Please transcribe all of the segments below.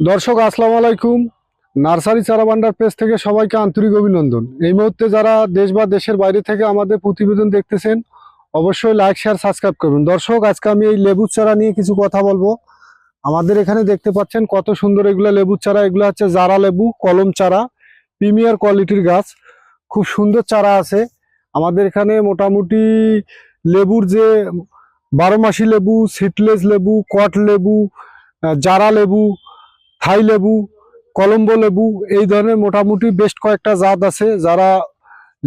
দর্শক, আসসালামু আলাইকুম। নার্সারি চারা ভান্ডার পেজ থেকে সবাইকে আন্তরিক অভিনন্দন। এই মুহূর্তে যারা দেশ বা দেশের বাইরে থেকে আমাদের প্রতিবেদন দেখতেছেন, অবশ্যই লাইক শেয়ার সাবস্ক্রাইব করুন দর্শক, আজকে আমি এই লেবুর চারা নিয়ে কিছু কথা বলব। আমাদের এখানে দেখতে পাচ্ছেন কত সুন্দর এগুলো লেবুর চারা। এগুলো হচ্ছে জারা লেবু, কলম চারা, প্রিমিয়ার কোয়ালিটির গাছ। খুব সুন্দর চারা আছে। আমাদের এখানে মোটামুটি লেবুর যে বারো মাসি লেবু সিটলেস লেবু কট লেবু জারা লেবু থাই লেবু, কলম্বো লেবু, এই ধরনের মোটামুটি বেশ কয়েকটা জাত আছে। যারা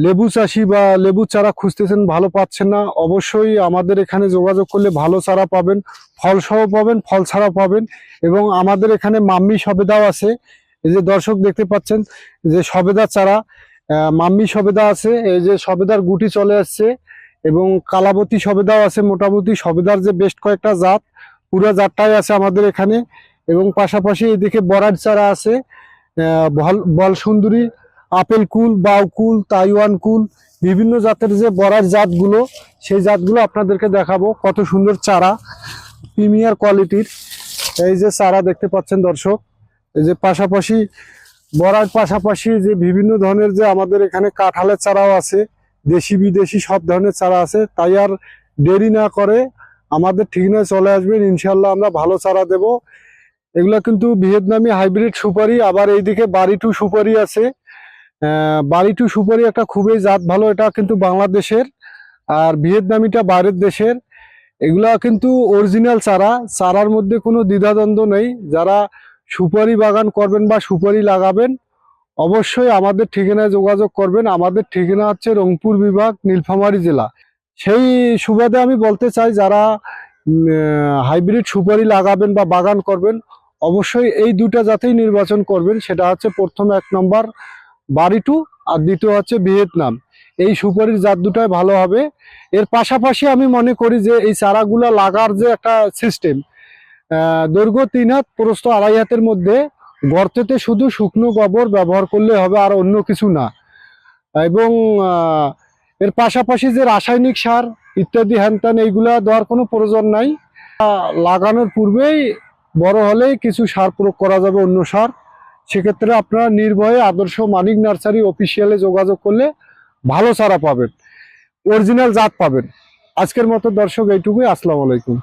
লেবু চাষি বা লেবু চারা খুঁজতেছেন ভালো পাচ্ছেন না, অবশ্যই আমাদের এখানে যোগাযোগ করলে ভালো চারা পাবেন ফল সহ পাবেন, ফল ছাড়া পাবেন এবং আমাদের এখানে মাম্মি সবেদাও আছে। এই যে দর্শক দেখতে পাচ্ছেন যে সবেদা চারা মাম্মি সবেদা আছে, এই যে সবেদার গুটি চলে আসছে এবং কালাবতী সবেদাও আছে। মোটামুটি সবেদার যে বেশ কয়েকটা জাত, পুরো জাতটাই আছে আমাদের এখানে। এবং পাশাপাশি এদিকে বরাড চারা আছে বল সুন্দরী, আপেল কুল বাউ কুল, তাইওয়ান কুল, বিভিন্ন জাতের যে বরার জাতগুলো, সেই জাতগুলো আপনাদেরকে দেখাবো, কত সুন্দর চারা, প্রিমিয়ার কোয়ালিটির, এই যে চারা দেখতে পাচ্ছেন দর্শক, এই যে পাশাপাশি বরার পাশাপাশি যে বিভিন্ন ধরনের যে আমাদের এখানে কাঁঠালের চারাও আছে, দেশি বিদেশি সব ধরনের চারা আছে, তাই আর দেরি না করে আমাদের ঠিকানায় চলে আসবেন ইনশাল্লাহ আমরা ভালো চারা দেব। এগুলা কিন্তু ভিয়েতনামি হাইব্রিড সুপারি, আবার এইদিকে বাড়ি টু সুপারি আছে। বাড়ি টু সুপারি একটা খুবই জাত ভালো, এটা কিন্তু বাংলাদেশের। আর ভিয়েতনামিটা বাইরের দেশের। এগুলা কিন্তু অরিজিনাল চারা, চারার মধ্যে কোনো দ্বিধাদ্বন্দ্ব নেই। যারা সুপারি বাগান করবেন বা সুপারি লাগাবেন, অবশ্যই আমাদের ঠিকানায় যোগাযোগ করবেন। আমাদের ঠিকানা হচ্ছে রংপুর বিভাগ, নীলফামারী জেলা। সেই সুবাদে আমি বলতে চাই, যারা হাইব্রিড সুপারি লাগাবেন বা বাগান করবেন, অবশ্যই এই দুটা জাতেই নির্বাচন করবেন। সেটা হচ্ছে প্রথম এক নম্বর বাড়িটু আর দ্বিতীয় হচ্ছে ভিয়েতনাম। এই সুপারির জাত দুটাই ভালো হবে। এর পাশাপাশি আমি মনে করি যে এই চারাগুলা লাগার যে একটা সিস্টেম দৈর্ঘ্য তিন হাত, প্রস্থ আড়াই হাতের মধ্যে গর্তেতে শুধু শুকনো গোবর ব্যবহার করলে হবে আর অন্য কিছু না। এবং এর পাশাপাশি যে রাসায়নিক সার ইত্যাদি হ্যানত্যান এইগুলা দেওয়ার কোনো প্রয়োজন নাই। লাগানোর পূর্বেই বড় হলেই কিছু সার প্রয়োগ করা যাবে, অন্য সার। সেক্ষেত্রে আপনারা নির্ভয়ে আদর্শ মানিক নার্সারি অফিসিয়ালে যোগাযোগ করলে ভালো সারা পাবেন, অরিজিনাল জাত পাবেন। আজকের মতো দর্শক এইটুকুই, আসসালামু আলাইকুম।